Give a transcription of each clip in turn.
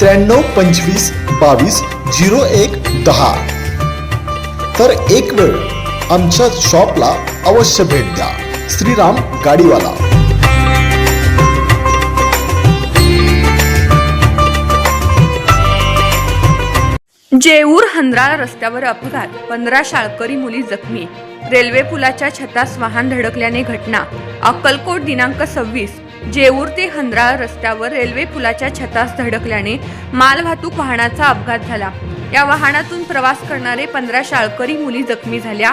त्र्याण्णव पंचवीस बावीस झिरो एक दहा. तर एक वेळ आमच्या शॉपला अवश्य भेट द्या. श्रीराम गाडीवाला. जेऊर हंद्राळा रस्त्यावर अपघात. पंधरा शाळकरी मुली जखमी. रेल्वे पुलाच्या छतास वाहन धडकल्याने घटना. अक्कलकोट दिनांक सव्वीस. जेऊर ते हंद्रा रस्त्यावर रेल्वे पुलाच्या छतास धडकल्याने मालवाहतूक वाहनाचा अपघात झाला. या वाहनातून प्रवास करणारे पंधरा शाळकरी मुली जखमी झाल्या.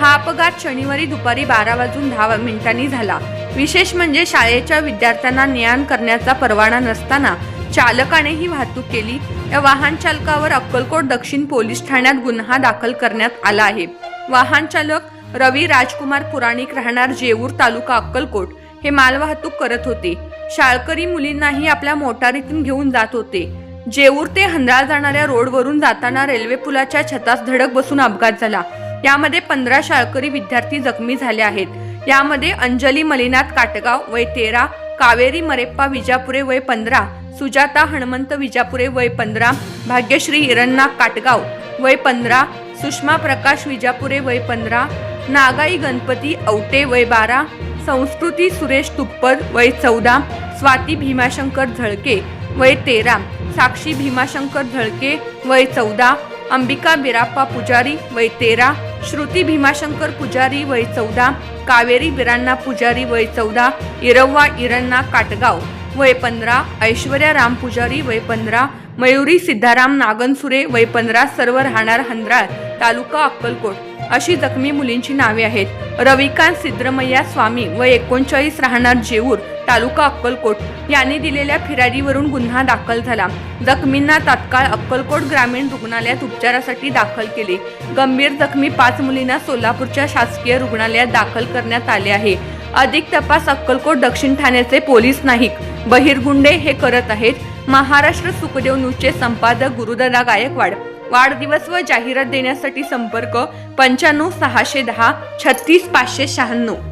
हा अपघात शनिवारी दुपारी बारा वाजून दहा मिनिटांनी झाला. विशेष म्हणजे शाळेच्या विद्यार्थ्यांना नियाण करण्याचा परवाना नसताना चालकाने ही वाहतूक केली. या वाहन चालकावर अक्कलकोट दक्षिण पोलीस ठाण्यात गुन्हा दाखल करण्यात आला आहे. वाहन चालक रवी राजकुमार पुराणिक राहणार जेऊर तालुका अक्कलकोट. हे मालवाहतूक करत होते. शाळकरी मुलींनाही आपल्या मोटारीतून घेऊन जात होते. जेऊर ते हंदळा जाणाऱ्या रोडवरून जाताना रेल्वे पुलाच्या छतास धडक बसून अपघात झाला. यामध्ये पंधरा शाळकरी विद्यार्थी जखमी झाले आहेत. यामध्ये अंजली मलिनाथ काटगाव वय तेरा कावेरी मरेप्पा विजापुरे वय पंधरा सुजाता हणमंत विजापुरे वय पंधरा भाग्यश्री हिरण्णा काटगाव वय पंधरा सुषमा प्रकाश विजापुरे वय पंधरा नागाई गणपती औटे वय बारा संस्कृती सुरेश तुप्पर वय चौदा स्वाती भीमाशंकर झळके वय तेरा साक्षी भीमाशंकर झळके वय चौदा अंबिका बिराप्पा पुजारी वय तेरा श्रुती भीमाशंकर पुजारी वय चौदा कावेरी बिराण्णा पुजारी वय चौदा इरव्वा इरण्णा काटगाव वय पंधरा ऐश्वर्या राम पुजारी वय पंधरा मयुरी सिद्धाराम नागनसुरे वय पंधरा सर्व राहणार हंद्राळ तालुका अक्कलकोट अशी जखमी मुलींची नावे आहेत. रविकांत सिद्धरमय्या स्वामी व एकोणचाळीस राहणार जेऊर तालुका अक्कलकोट यांनी दिलेल्या फिर्यादीवरून गुन्हा दाखल झाला. जखमींना तात्काळ अक्कलकोट ग्रामीण रुग्णालयात उपचारासाठी दाखल केले. गंभीर जखमी पाच मुलींना सोलापूरच्या शासकीय रुग्णालयात दाखल करण्यात आले आहे. अधिक तपास अक्कलकोट दक्षिण ठाण्याचे पोलीस नाही बहिरगुंडे हे करत आहेत. महाराष्ट्र सुखदेव न्यूजचे संपादक गुरुदादा गायकवाड. वाढदिवस व जाहिरात देण्यासाठी संपर्क पंच्याण्णव सहाशे दहा छत्तीस पाचशे शहाण्णव.